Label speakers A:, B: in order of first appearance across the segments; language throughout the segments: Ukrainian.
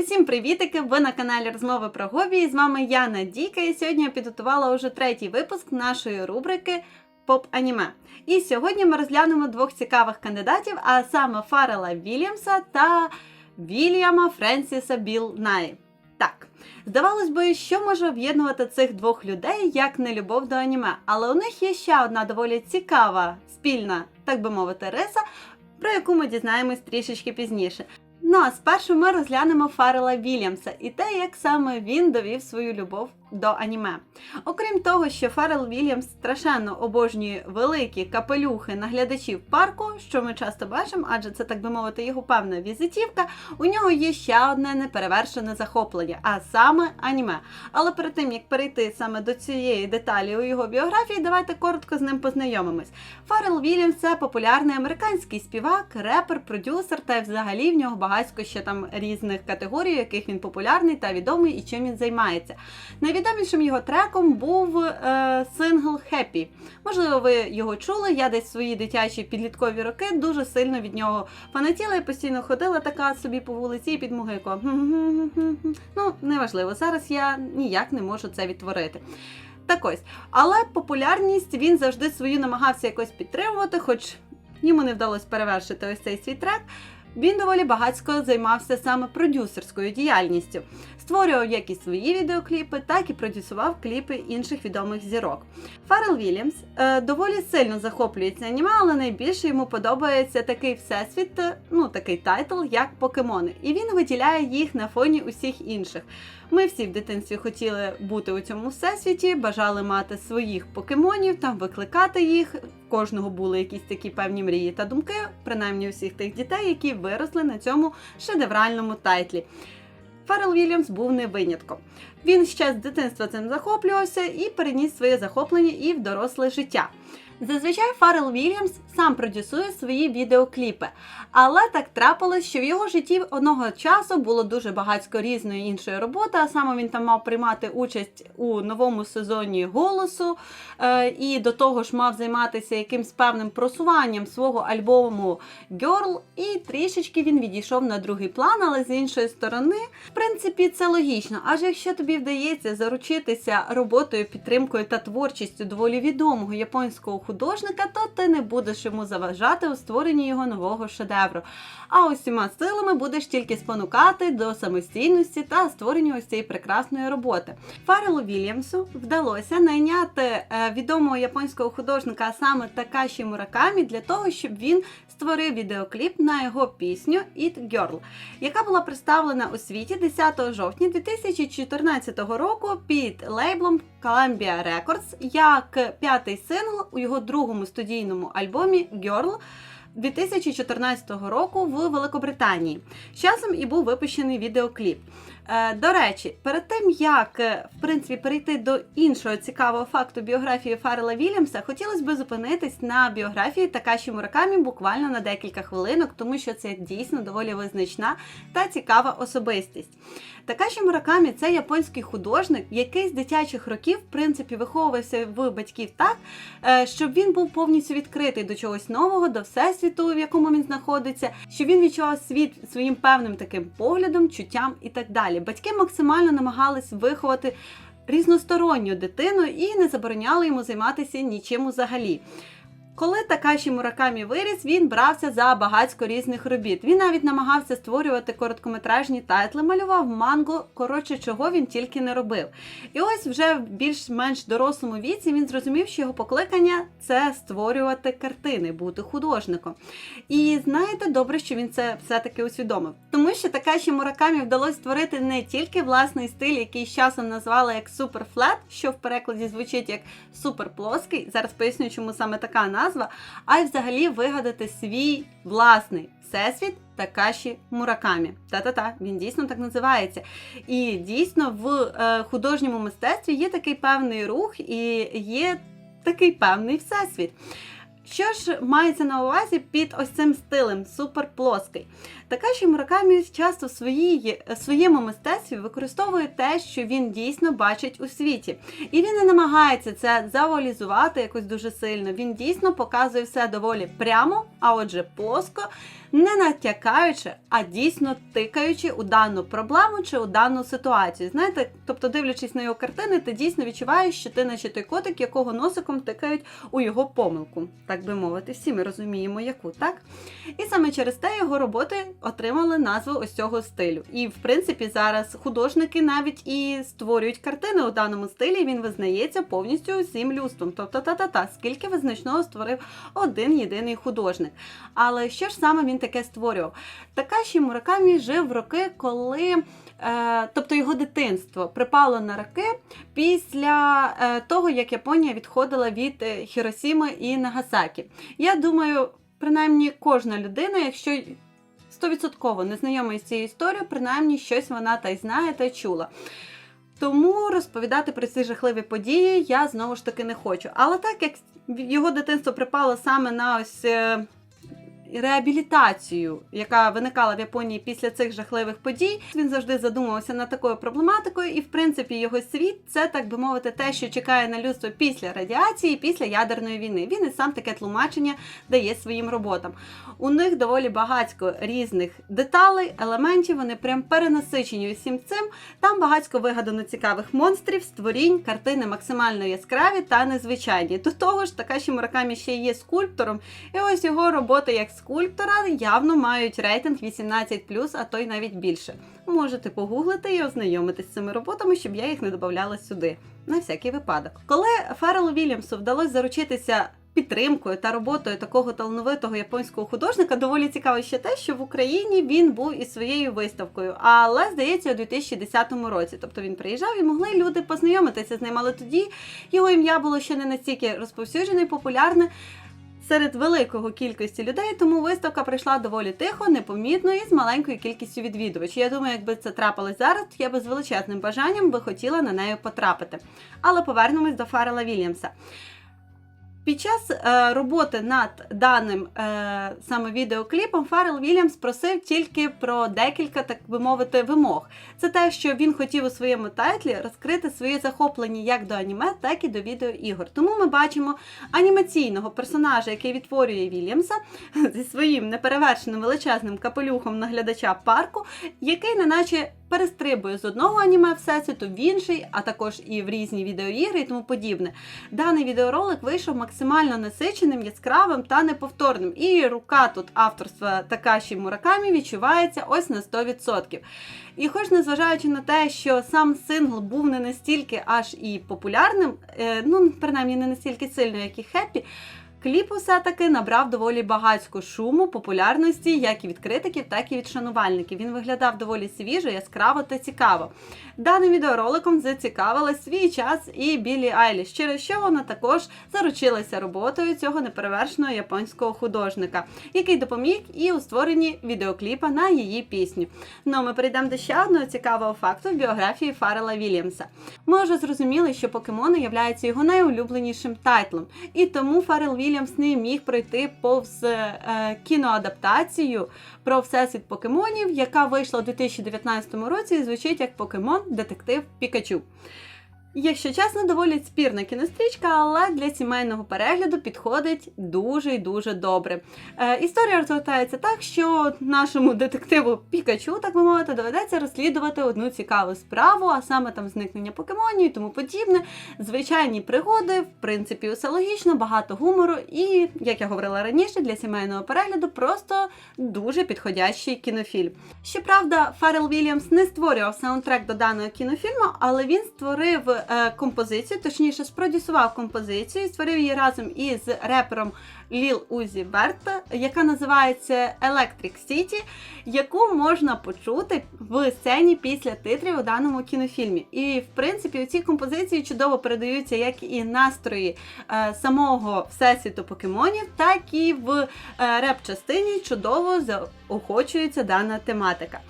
A: Усім привітики! Ви на каналі Розмови про Гобі. І з вами я Надійка. І сьогодні я підготувала уже третій випуск нашої рубрики Поп-аніме. І сьогодні ми розглянемо двох цікавих кандидатів, а саме Фаррела Вільямса та Вільяма Френсіса Біл Най. Так, здавалось би, що може об'єднувати цих двох людей як не любов до аніме, але у них є ще одна доволі цікава спільна, так би мовити, риса, про яку ми дізнаємось трішечки пізніше. Ну а спершу ми розглянемо Фарела Вільямса і те, як саме він довів свою любов до аніме. Окрім того, що Фаррел Вільямс страшенно обожнює великі капелюхи наглядачів парку, що ми часто бачимо, адже це, так би мовити, його певна візитівка. У нього є ще одне неперевершене захоплення, а саме аніме. Але перед тим як перейти саме до цієї деталі у його біографії, давайте коротко з ним познайомимось. Фаррел Вільямс це популярний американський співак, репер, продюсер та взагалі в нього багатько ще там різних категорій, яких він популярний та відомий і чим він займається. Найвідомішим його треком був е, сингл Happy. Можливо, ви його чули. Я десь свої дитячі підліткові роки дуже сильно від нього фанатіла і постійно ходила така собі по вулиці і підмугикувала. Ну, неважливо. Зараз я ніяк не можу це відтворити. Так ось, але популярність він завжди свою намагався якось підтримувати, хоч йому не вдалося перевершити ось цей свій трек. Він доволі багатько займався саме продюсерською діяльністю, створював як і свої відеокліпи, так і продюсував кліпи інших відомих зірок. Фаррел Вільямс е, доволі сильно захоплюється аніме, але найбільше йому подобається такий всесвіт, е, ну такий тайтл, як покемони, і він виділяє їх на фоні усіх інших. Ми всі в дитинстві хотіли бути у цьому всесвіті, бажали мати своїх покемонів, там викликати їх. У кожного були якісь такі певні мрії та думки, принаймні усіх тих дітей, які виросли на цьому шедевральному тайтлі. Фаррел Вільямс був не винятком. Він ще з дитинства цим захоплювався і переніс своє захоплення і в доросле життя. Зазвичай Фаррел Вільямс сам продюсує свої відеокліпи, але так трапилось, що в його житті одного часу було дуже багатько різної іншої роботи. А саме він там мав приймати участь у новому сезоні голосу, е, і до того ж мав займатися якимсь певним просуванням свого альбому Girl, і трішечки він відійшов на другий план, але з іншої сторони, в принципі, це логічно. Адже якщо тобі вдається заручитися роботою, підтримкою та творчістю доволі відомого японського художника, то ти не будеш йому заважати у створенні його нового шедевру. А усіма силами будеш тільки спонукати до самостійності та створення ось цієї прекрасної роботи. Фаррелу Вільямсу вдалося найняти е, відомого японського художника, саме Такаші Муракамі, для того, щоб він створив відеокліп на його пісню It Girl, яка була представлена у світі 10 жовтня 2014 року під лейблом Columbia Records як п'ятий сингл у його другому студійному альбомі Girl 2014 року в Великобританії. З часом і був випущений відеокліп. Е, До речі, перед тим як е, в принципі перейти до іншого цікавого факту біографії Фаррела Вільямса, хотілося б зупинитись на біографії Такаші Муракамі буквально на декілька хвилинок, тому що це дійсно доволі визначна та цікава особистість. Такаші Муракамі це японський художник, який з дитячих років в принципі виховувався в батьків так, е, щоб він був повністю відкритий до чогось нового, до всесвіту, в якому він знаходиться, щоб він відчував світ своїм певним таким поглядом, чуттям і так далі. Батьки максимально намагались виховати різносторонню дитину і не забороняли йому займатися нічим взагалі. Коли Такаші Муракамі виріс, він брався за багатько різних робіт. Він навіть намагався створювати короткометражні тайтли, малював мангу, коротше, чого він тільки не робив. І ось вже в більш-менш дорослому віці він зрозумів, що його покликання це створювати картини, бути художником. І знаєте, добре, що він це все-таки усвідомив. Тому що Такаші Муракамі вдалося створити не тільки власний стиль, який з часом назвали як суперфлет, що в перекладі звучить як суперплоский. Зараз поясню, чому саме така назва назва, а й взагалі вигадати свій власний всесвіт Такаші Муракамі. Та-та-та, він дійсно так називається. І дійсно в е, художньому мистецтві є такий певний рух і є такий певний всесвіт. Що ж мається на увазі під ось цим стилем суперплоский? Такаші Муракамі часто в своїй, своєму мистецтві використовує те, що він дійсно бачить у світі. І він не намагається це завуалізувати якось дуже сильно. Він дійсно показує все доволі прямо, а отже, плоско, не натякаючи, а дійсно тикаючи у дану проблему чи у дану ситуацію. Знаєте, тобто, дивлячись на його картини, ти дійсно відчуваєш, що ти наче той котик, якого носиком тикають у його помилку, так би мовити. Всі ми розуміємо, яку так. І саме через те його роботи отримали назву ось цього стилю. І в принципі зараз художники навіть і створюють картини у даному стилі. Він визнається повністю усім людством. Тобто, та-та-та, скільки визначного створив один єдиний художник. Але що ж саме він таке створював? Такаші Муракамі жив в роки, коли. Е, тобто його дитинство припало на роки після е, того, як Японія відходила від е, Хіросіми і Нагасакі. Я думаю, принаймні кожна людина, якщо стовідсотково не знайома із цією історією, принаймні щось вона та й знає та й чула. Тому розповідати про ці жахливі події я знову ж таки не хочу. Але так як його дитинство припало саме на ось е, реабілітацію, яка виникала в Японії після цих жахливих подій, він завжди задумувався над такою проблематикою, і в принципі його світ це так би мовити, те, що чекає на людство після радіації, після ядерної війни. Він і сам таке тлумачення дає своїм роботам. У них доволі багатько різних деталей, елементів. Вони прям перенасичені усім цим. Там багатько вигадано цікавих монстрів, створінь, картини максимально яскраві та незвичайні. До того ж, Такаші Муракамі ще є скульптором, і ось його роботи як скульптора явно мають рейтинг 18+, а то й навіть більше. Можете погуглити і ознайомитись з цими роботами, щоб я їх не додавала сюди. На всякий випадок. Коли Ферелу Вільямсу вдалося заручитися підтримкою та роботою такого талановитого японського художника, доволі цікаво ще те, що в Україні він був із своєю виставкою, але здається, у 2010 році. Тобто він приїжджав і могли люди познайомитися з ним, але тоді його ім'я було ще не настільки розповсюджене і популярне серед великого кількості людей, тому виставка прийшла доволі тихо, непомітно і з маленькою кількістю відвідувачів. Я думаю, якби це трапилось зараз, то я би з величезним бажанням би хотіла на неї потрапити. Але повернемось до Фарела Вільямса. Під час е, роботи над даним е, саме відеокліпом Фаррел Вільямс просив тільки про декілька, так би мовити, вимог. Це те, що він хотів у своєму тайтлі розкрити своє захоплення як до аніме, так і до відеоігор. Тому ми бачимо анімаційного персонажа, який відтворює Вільямса зі своїм неперевершеним величезним капелюхом наглядача парку, який неначе перестрибує з одного аніме всесвіту в інший, а також і в різні відеоігри і тому подібне. Даний відеоролик вийшов максимально насиченим, яскравим та неповторним. І рука тут авторства Такаші Муракамі відчувається ось на 100%. І хоч незважаючи на те, що сам сингл був не настільки аж і популярним, е, ну принаймні не настільки сильно, як і Хеппі. Кліп все-таки набрав доволі багатько шуму, популярності, як і від критиків, так і від шанувальників. Він виглядав доволі свіжо, яскраво та цікаво. Даним відеороликом зацікавила свій час і Білі Айліш, через що вона також заручилася роботою цього неперевершеного японського художника, який допоміг і у створенні відеокліпа на її пісню. Ну, ми перейдемо до ще одного цікавого факту в біографії Фаррела Вільямса. Ми вже зрозуміли, що покемони являються його найулюбленішим тайтлом, і тому Фаррел Вільямс не міг пройти повз е, кіноадаптацію про всесвіт покемонів, яка вийшла у 2019 році і звучить як Покемон Детектив Пікачу. Якщо чесно, доволі спірна кінострічка, але для сімейного перегляду підходить дуже і дуже добре. Е, історія розгортається так, що нашому детективу Пікачу, так би мовити, доведеться розслідувати одну цікаву справу, а саме там зникнення покемонів і тому подібне. Звичайні пригоди, в принципі, усе логічно, багато гумору, і, як я говорила раніше, для сімейного перегляду просто дуже підходящий кінофільм. Щоправда, Фаррел Вільямс не створював саундтрек до даного кінофільму, але він створив композицію, точніше, спродюсував композицію, створив її разом із репером Ліл Узі Верт, яка називається Electric City, яку можна почути в сцені після титрів у даному кінофільмі. І, в принципі, у цій композиції чудово передаються як і настрої е, самого всесвіту покемонів, так і в е, реп-частині чудово заохочується дана тематика.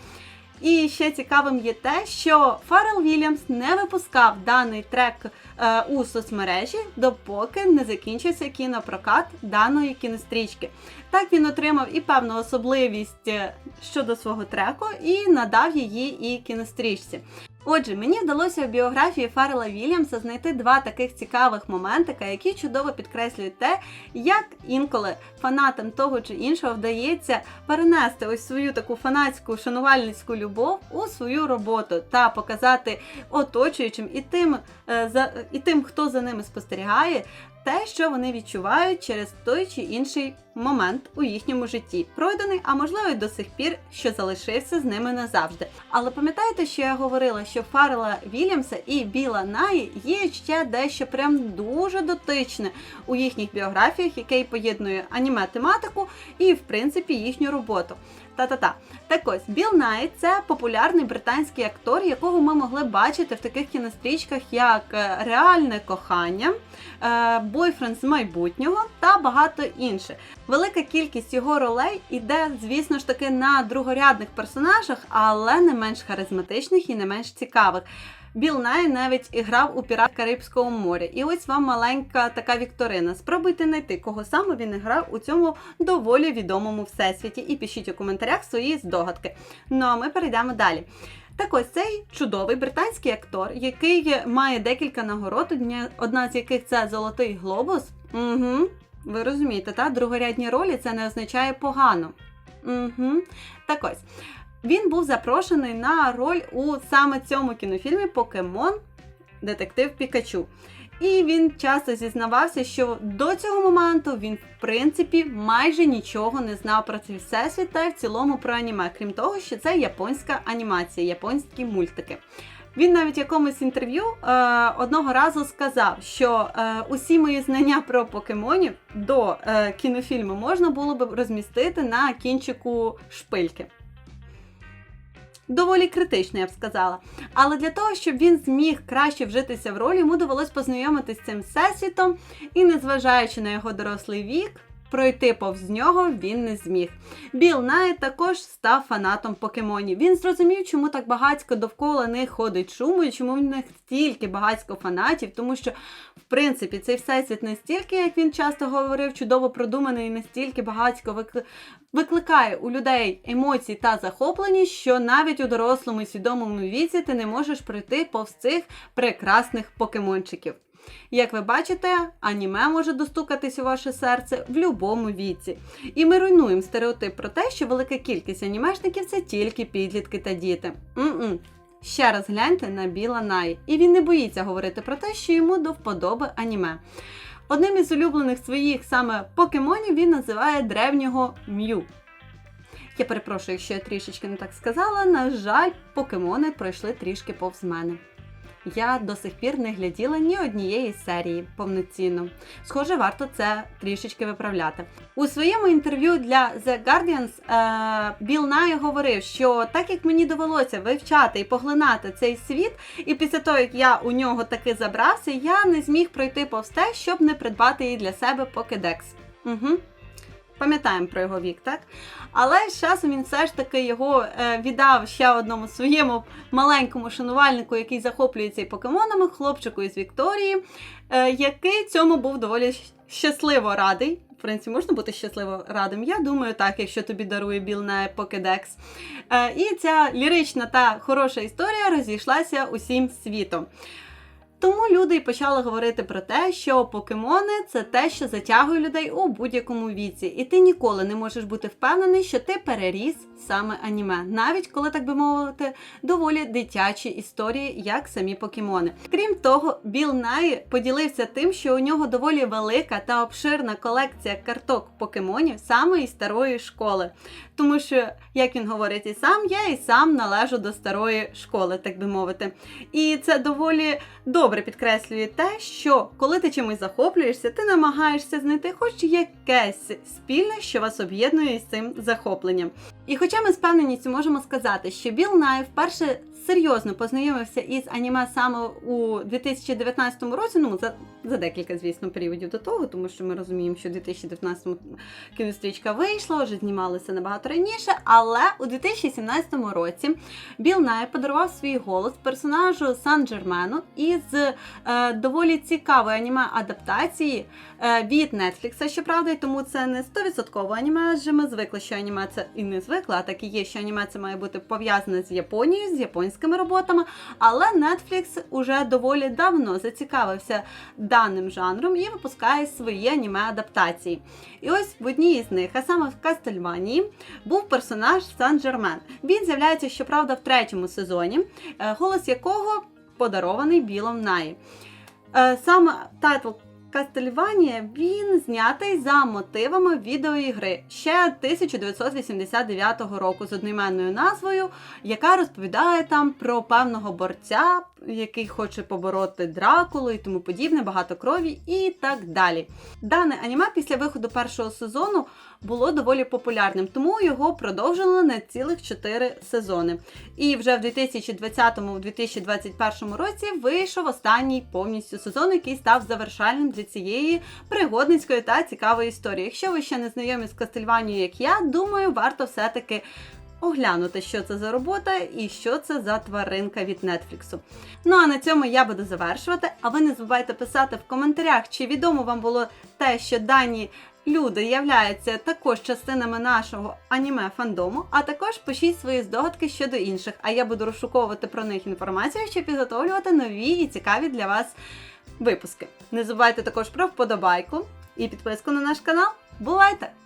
A: І ще цікавим є те, що Фарел Вільямс не випускав даний трек е, у соцмережі, допоки не закінчився кінопрокат даної кінострічки. Так він отримав і певну особливість е, щодо свого треку і надав її і кінострічці. Отже, мені вдалося в біографії Фаррела Вільямса знайти два таких цікавих моментика, які чудово підкреслюють те, як інколи фанатам того чи іншого вдається перенести ось свою таку фанатську шанувальницьку любов у свою роботу та показати оточуючим і тим, за, і тим, хто за ними спостерігає, те, що вони відчувають через той чи інший момент у їхньому житті, пройдений, а можливо й до сих пір, що залишився з ними назавжди. Але пам'ятаєте, що я говорила, що Фаррела Вільямса і Біла Наї є ще дещо прям дуже дотичне у їхніх біографіях, яке поєднує аніме тематику і, в принципі, їхню роботу. Та-та-та. Так ось Біл Найт це популярний британський актор, якого ми могли бачити в таких кінострічках, як е, Реальне кохання, е, Бойфренд з майбутнього та багато інших. Велика кількість його ролей іде, звісно ж таки, на другорядних персонажах, але не менш харизматичних і не менш цікавих. Біл Най навіть і грав у пірат Карибського моря. І ось вам маленька така вікторина. Спробуйте знайти, кого саме він грав у цьому доволі відомому всесвіті. І пишіть у коментарях свої здогадки. Ну а ми перейдемо далі. Так ось цей чудовий британський актор, який має декілька нагород, одна з яких це Золотий Глобус. Угу. Ви розумієте, та другорядні ролі це не означає погано. Угу. Так ось. Він був запрошений на роль у саме цьому кінофільмі Покемон Детектив Пікачу. І він часто зізнавався, що до цього моменту він, в принципі, майже нічого не знав про цей всесвіт та в цілому про аніме, крім того, що це японська анімація, японські мультики. Він навіть в якомусь інтерв'ю е, одного разу сказав, що е, усі мої знання про покемонів до е, кінофільму можна було б розмістити на кінчику шпильки. Доволі критично, я б сказала. Але для того, щоб він зміг краще вжитися в ролі, йому довелось познайомитися з цим всесвітом, і, незважаючи на його дорослий вік, пройти повз нього він не зміг. Біл Най також став фанатом покемонів. Він зрозумів, чому так багатько довкола них ходить шуму, і чому в них стільки багатько фанатів, тому що, в принципі, цей всесвіт настільки, як він часто говорив, чудово продуманий, настільки багатько викликає у людей емоції та захопленість, що навіть у дорослому і свідомому віці ти не можеш пройти повз цих прекрасних покемончиків. Як ви бачите, аніме може достукатись у ваше серце в будь-якому віці. І ми руйнуємо стереотип про те, що велика кількість анімешників це тільки підлітки та діти. М-м. Ще раз гляньте на Біла Най. І він не боїться говорити про те, що йому до вподоби аніме. Одним із улюблених своїх саме покемонів він називає древнього М'ю. Я перепрошую, якщо я трішечки не так сказала. На жаль, покемони пройшли трішки повз мене. Я до сих пір не гляділа ні однієї серії повноцінно. Схоже, варто це трішечки виправляти. У своєму інтерв'ю для The Guardians е, Біл Най говорив, що так як мені довелося вивчати і поглинати цей світ, і після того, як я у нього таки забрався, я не зміг пройти повз щоб не придбати її для себе Покедекс. Угу. Пам'ятаємо про його вік, так? Але з часом він все ж таки його е, віддав ще одному своєму маленькому шанувальнику, який захоплюється і покемонами, хлопчику із Вікторії, е, який цьому був доволі щасливо радий. В принципі, можна бути щасливо радим. Я думаю, так, якщо тобі дарує біл на Покедекс. І ця лірична та хороша історія розійшлася усім світом. Тому люди й почали говорити про те, що покемони це те, що затягує людей у будь-якому віці, і ти ніколи не можеш бути впевнений, що ти переріс саме аніме, навіть коли так би мовити, доволі дитячі історії, як самі покемони. Крім того, Біл Най поділився тим, що у нього доволі велика та обширна колекція карток покемонів саме із старої школи. Тому що, як він говорить і сам, я і сам належу до старої школи, так би мовити. І це доволі добре підкреслює те, що коли ти чимось захоплюєшся, ти намагаєшся знайти хоч якесь спільне, що вас об'єднує з цим захопленням. І хоча ми з певненістю можемо сказати, що Біл Най вперше серйозно познайомився із аніме саме у 2019 році. Ну за, за декілька, звісно, періодів до того, тому що ми розуміємо, що в 2019 кінострічка вийшла, вже знімалися набагато раніше. Але у 2017 році Біл Най подарував свій голос персонажу Сан Джермену із е, доволі цікавої аніме адаптації від Netflix, щоправда, і тому це не 100% аніме, адже ми звикли, що аніме це і не звикли, а так і є, що аніме це має бути пов'язане з Японією, з японськими роботами. Але Netflix уже доволі давно зацікавився даним жанром і випускає свої аніме адаптації. І ось в одній із них, а саме в Кастельванії, був персонаж Сан Джермен. Він з'являється, щоправда, в третьому сезоні, е, голос якого подарований Білом Наї. Е, Саме тайтл Кастельванія він знятий за мотивами відеоігри ще 1989 року з одноіменною назвою, яка розповідає там про певного борця, який хоче побороти Дракулу і тому подібне, багато крові і так далі. Дане аніме після виходу першого сезону було доволі популярним, тому його продовжили на цілих 4 сезони. І вже в 2020-2021 році вийшов останній повністю сезон, який став завершальним для цієї пригодницької та цікавої історії. Якщо ви ще не знайомі з Кастельванією, як я, думаю, варто все-таки. Оглянути, що це за робота і що це за тваринка від Нетфліксу. Ну а на цьому я буду завершувати. А ви не забувайте писати в коментарях, чи відомо вам було те, що дані люди являються також частинами нашого аніме фандому, а також пишіть свої здогадки щодо інших. А я буду розшуковувати про них інформацію, щоб підготовлювати нові і цікаві для вас випуски. Не забувайте також про вподобайку і підписку на наш канал. Бувайте!